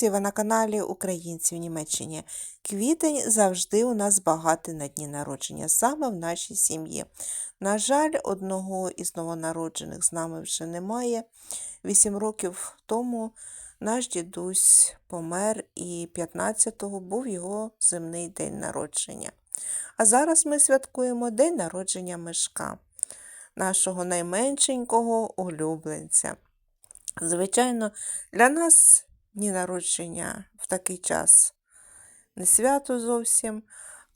друзі! Ви на каналі Українці в Німеччині. Квітень завжди у нас багатий на дні народження, саме в нашій сім'ї. На жаль, одного із новонароджених з нами вже немає. Вісім років тому наш дідусь помер, і 15-го був його земний день народження. А зараз ми святкуємо день народження Мишка, нашого найменшенького улюбленця. Звичайно, для нас дні народження в такий час не свято зовсім,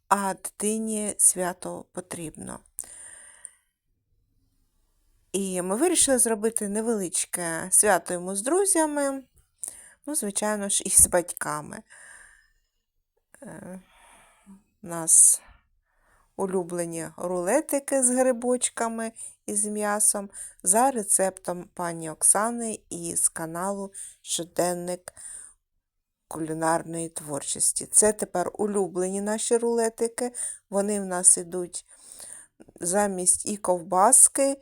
а дитині свято потрібно. І ми вирішили зробити невеличке свято йому з друзями, ну, звичайно ж, і з батьками. Е, У нас улюблені рулетики з грибочками і з м'ясом за рецептом пані Оксани із каналу Щоденник кулінарної творчості. Це тепер улюблені наші рулетики. Вони в нас йдуть замість і ковбаски,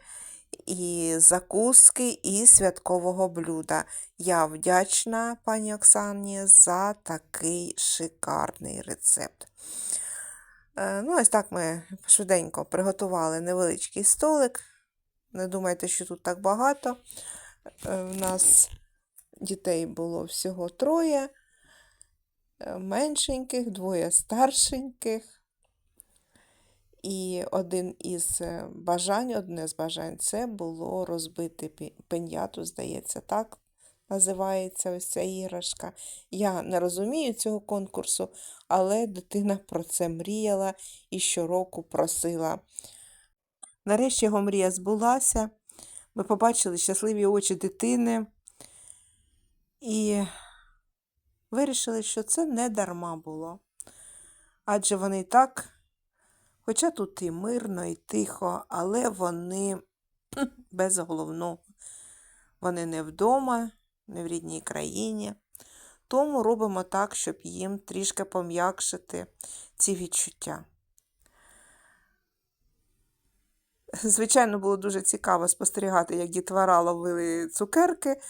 і закуски, і святкового блюда. Я вдячна пані Оксані за такий шикарний рецепт. Е, Ну, ось так ми швиденько приготували невеличкий столик. Не думайте, що тут так багато. Е, У нас дітей було всього троє, е, меншеньких, двоє старшеньких. І один із е, бажань, одне з бажань це було розбити пеньяту, здається, так називається ось ця іграшка. Я не розумію цього конкурсу, але дитина про це мріяла і щороку просила. Нарешті його мрія збулася. Ми побачили щасливі очі дитини і вирішили, що це не дарма було. Адже вони і так, хоча тут і мирно, і тихо, але вони без головного. Вони не вдома, не в рідній країні. Тому робимо так, щоб їм трішки пом'якшити ці відчуття. Звичайно, було дуже цікаво спостерігати, як дітвора ловили цукерки.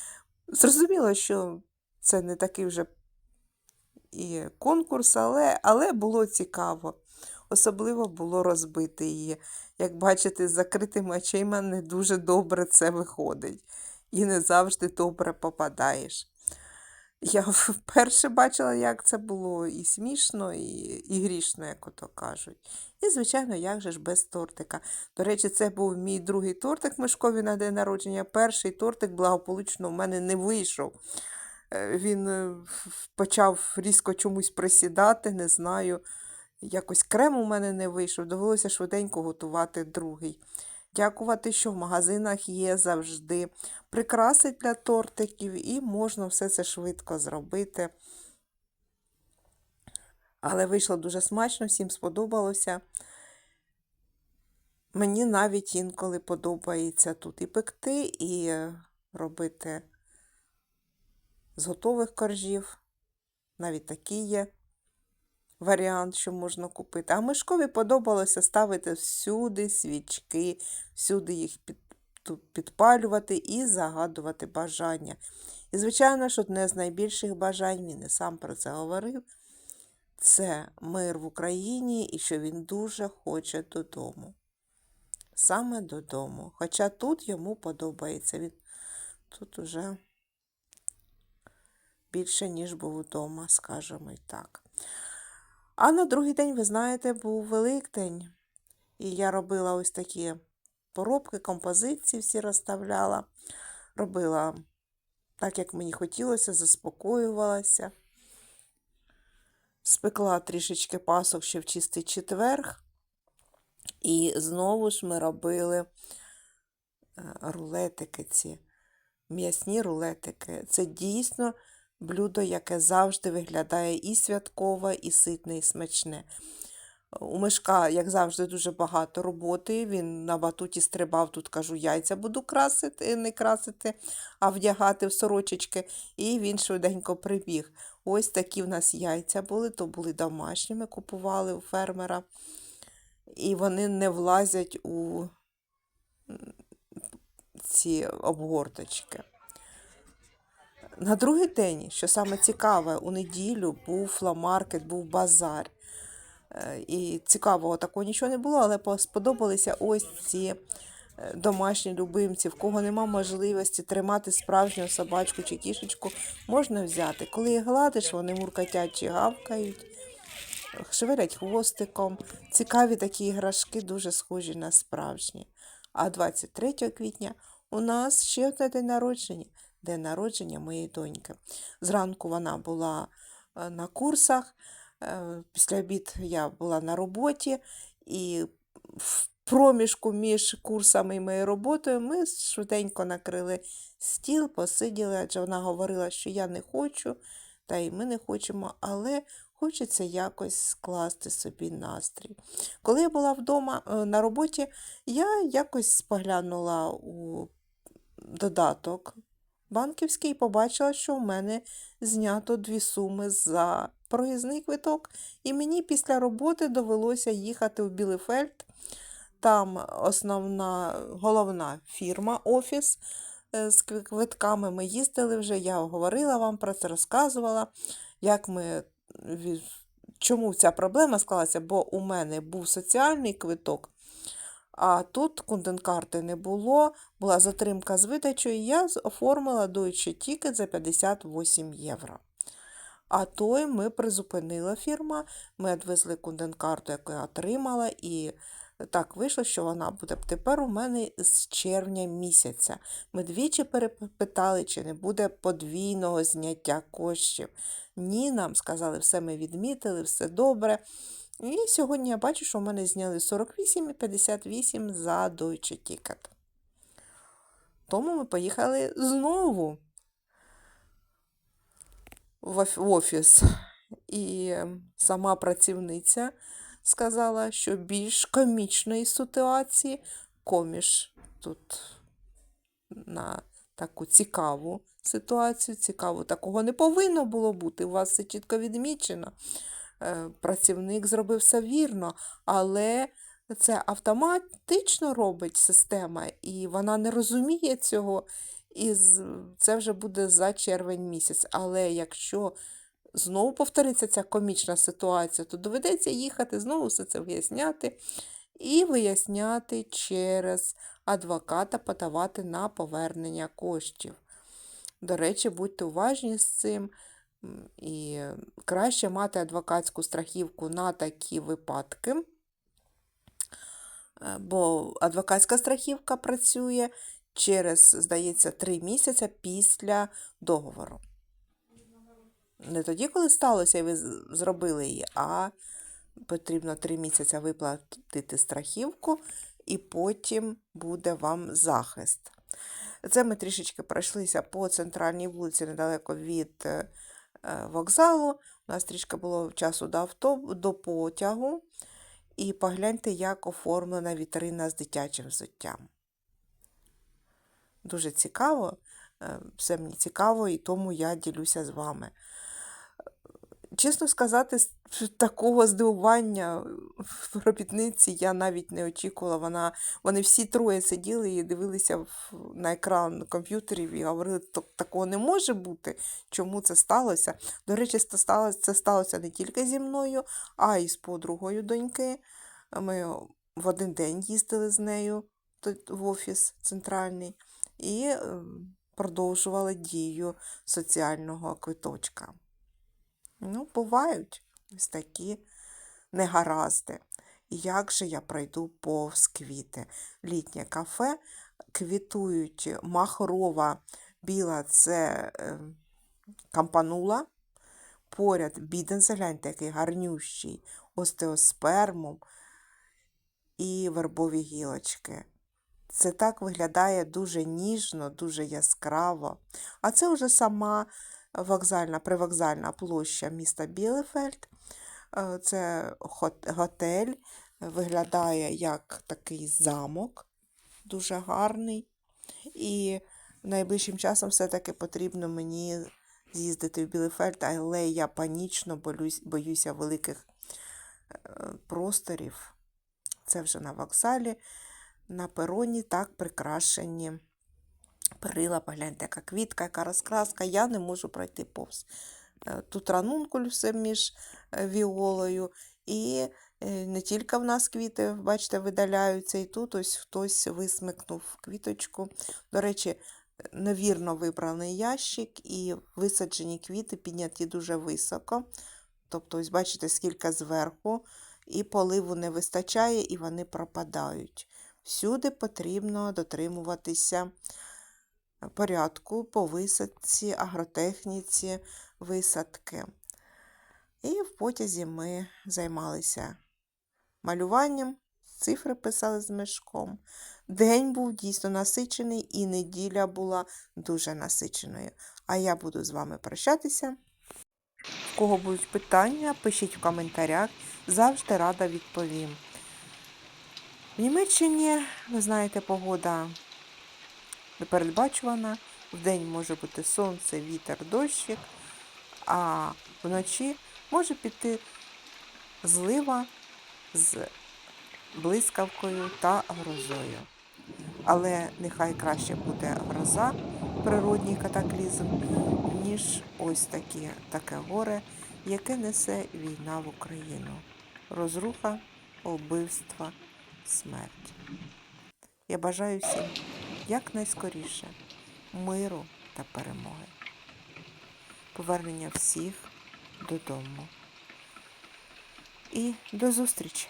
Зрозуміло, що це не такий вже і конкурс, але, але було цікаво. Особливо було розбити її. Як бачите, з закритими очима не дуже добре це виходить. І не завжди добре попадаєш. Я вперше бачила, як це було і смішно, і, і грішно, як ото кажуть. І, звичайно, як же ж без тортика. До речі, це був мій другий тортик Мишкові на день народження. Перший тортик благополучно в мене не вийшов. Е, Він е, почав різко чомусь присідати, не знаю. Якось крем у мене не вийшов, довелося швиденько готувати другий. Дякувати, що в магазинах є завжди прикраси для тортиків, і можна все це швидко зробити. Але вийшло дуже смачно, всім сподобалося. Мені навіть інколи подобається тут і пекти, і робити з готових коржів. Навіть такий є варіант, що можна купити. А Мишкові подобалося ставити всюди свічки, всюди їх під, підпалювати і загадувати бажання. І, звичайно ж, одне з найбільших бажань, він і сам про це говорив, це мир в Україні і що він дуже хоче додому. Саме додому. Хоча тут йому подобається. Він тут уже більше, ніж був вдома, скажімо і так. А на другий день, ви знаєте, був Великдень. І я робила ось такі поробки, композиції всі розставляла. Робила так, як мені хотілося, заспокоювалася. Спекла трішечки пасок ще в чистий четверг. І знову ж ми робили е, рулетики ці, м'ясні рулетики. Це дійсно блюдо, яке завжди виглядає і святкове, і ситне, і смачне. У Мишка, як завжди, дуже багато роботи. Він на батуті стрибав, тут кажу, яйця буду красити, не красити, а вдягати в сорочечки. І він швиденько прибіг. Ось такі в нас яйця були, то були домашні, ми купували у фермера. І вони не влазять у ці обгорточки. На другий день, що саме цікаве, у неділю був фламаркет, був базар. Е, І цікавого такого нічого не було, але сподобалися ось ці е, домашні любимці. В кого нема можливості тримати справжню собачку чи кішечку, можна взяти. Коли їх гладиш, вони муркотять чи гавкають, шевелять хвостиком. Цікаві такі іграшки, дуже схожі на справжні. А 23 квітня у нас ще одне день народження. День народження моєї доньки. Зранку вона була е, на курсах. Е, Після обід я була на роботі, і в проміжку між курсами і моєю роботою ми швиденько накрили стіл, посиділи, адже вона говорила, що я не хочу, та й ми не хочемо, але хочеться якось скласти собі настрій. Коли я була вдома е, на роботі, я якось споглянула у додаток банківський і побачила, що в мене знято дві суми за проїзний квиток, і мені після роботи довелося їхати в Білефельд. Там основна головна фірма, офіс е, з квитками. Ми їздили вже, я говорила вам про це, розказувала, як ми, чому ця проблема склалася, бо у мене був соціальний квиток, а тут кунденкарти не було, була затримка з видачею, і я оформила Deutsche Ticket за 58 євро. А той ми призупинила фірма, ми відвезли кунденкарту, яку я отримала, і так вийшло, що вона буде тепер у мене з червня місяця. Ми двічі перепитали, чи не буде подвійного зняття коштів. Ні, нам сказали, все ми відмітили, все добре. І сьогодні я бачу, що в мене зняли 48 і 58 за Deutsche Ticket. Тому ми поїхали знову в офіс. І ем, сама працівниця сказала, що більш комічної ситуації коміш тут на таку цікаву ситуацію, цікаву. Такого не повинно було бути. У вас все чітко відмічено. Е, Працівник зробив все вірно, але це автоматично робить система, і вона не розуміє цього. І це вже буде за червень місяць. Але якщо знову повториться ця комічна ситуація, то доведеться їхати, знову все це виясняти і виясняти через адвоката, подавати на повернення коштів. До речі, будьте уважні з цим. І краще мати адвокатську страхівку на такі випадки, е, бо адвокатська страхівка працює через, здається, три місяці після договору. Не тоді, коли сталося, і ви зробили її, а потрібно три місяці виплатити страхівку, і потім буде вам захист. Це ми трішечки пройшлися по центральній вулиці недалеко від е, вокзалу. У нас трішки було часу до авто, до потягу. І погляньте, як оформлена вітрина з дитячим взуттям. Дуже цікаво, е, все мені цікаво, і тому я ділюся з вами. Чесно сказати, такого здивування в робітниці я навіть не очікувала. Вона, вони всі троє сиділи і дивилися на екран комп'ютерів і говорили, «Так- такого не може бути. Чому це сталося? До речі, це сталося, це сталося не тільки зі мною, а й з подругою доньки. Ми в один день їздили з нею в офіс центральний і ем, продовжували дію соціального квиточка. Ну, бувають ось такі негаразди. І Як же я пройду повз квіти? Літнє кафе, квітують махрова біла це е, кампанула. Поряд біден, гляньте, який гарнющий, остеоспермум і вербові гілочки. Це так виглядає дуже ніжно, дуже яскраво. А це вже сама вокзальна, привокзальна площа міста Білефельд. Е, Це готель, виглядає як такий замок, дуже гарний. І найближчим часом все-таки потрібно мені з'їздити в Білефельд, але я панічно болюсь, боюся великих е, просторів. Це вже на вокзалі, на пероні так прикрашені Перила, погляньте, яка квітка, яка розкраска, я не можу пройти повз. Е, Тут ранункулюси між е, віолою, і е, не тільки в нас квіти, бачите, видаляються, і тут ось хтось висмикнув квіточку. До речі, невірно вибраний ящик, і висаджені квіти підняті дуже високо. Тобто, ось бачите, скільки зверху, і поливу не вистачає, і вони пропадають. Всюди потрібно дотримуватися порядку по висадці, агротехніці, висадки. І в потязі ми займалися малюванням, цифри писали з мешком. День був дійсно насичений, і неділя була дуже насиченою. А я буду з вами прощатися. В кого будуть питання, пишіть в коментарях, завжди рада відповім. В Німеччині, ви знаєте, погода непередбачувана. Вдень може бути сонце, вітер, дощик, а вночі може піти злива з блискавкою та грозою. Але нехай краще буде гроза, природній катаклізм, ніж ось такі, таке горе, яке несе війна в Україну. Розруха, вбивства, смерть. Я бажаю всім якнайскоріше миру та перемоги. Повернення всіх додому. І до зустрічі!